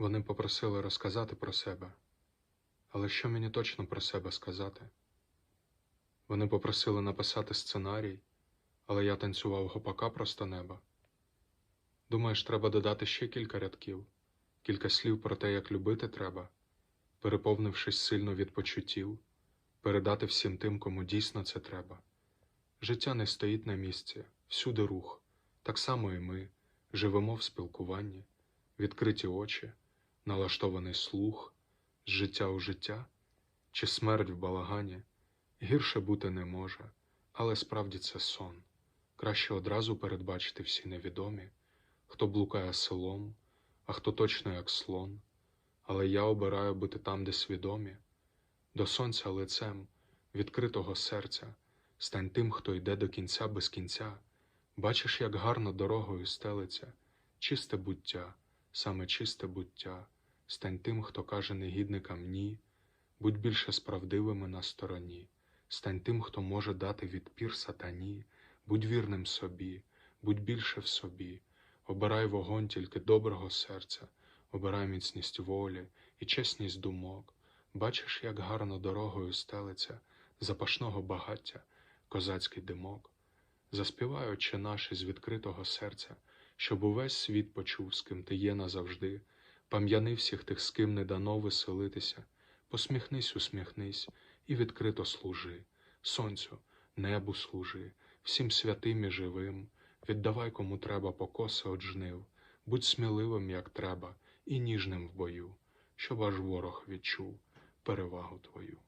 Вони попросили розказати про себе. Але що мені точно про себе сказати? Вони попросили написати сценарій, але я танцював гопака просто неба. Думаєш, треба додати ще кілька рядків, кілька слів про те, як любити треба, переповнившись сильно від почуттів, передати всім тим, кому дійсно це треба. Життя не стоїть на місці, всюди рух, так само і ми живемо в спілкуванні, відкриті очі, налаштований слух, з життя у життя чи смерть в балагані. Гірше бути не може, але справді це сон. Краще одразу передбачити всі невідомі, хто блукає селом, а хто точно як слон. Але я обираю бути там, де свідомі, до сонця лицем, відкритого серця, стань тим, хто йде до кінця без кінця. Бачиш, як гарно дорогою стелиться, чисте буття, саме чисте буття, стань тим, хто каже негідникам ні, будь більше справдивими на стороні. Стань тим, хто може дати відпір сатані, будь вірним собі, будь більше в собі, обирай вогонь тільки доброго серця, обирай міцність волі і чесність думок. Бачиш, як гарно дорогою стелиться запашного багаття, козацький димок. Заспівай, Отче наш із відкритого серця, щоб увесь світ почув, з ким ти є назавжди, пам'яни всіх тих, з ким не дано веселитися, посміхнись, усміхнись і відкрито служи, сонцю, небу служи, всім святим і живим, віддавай кому треба покоси од жнив, будь сміливим, як треба, і ніжним в бою, щоб аж ворог відчув перевагу твою.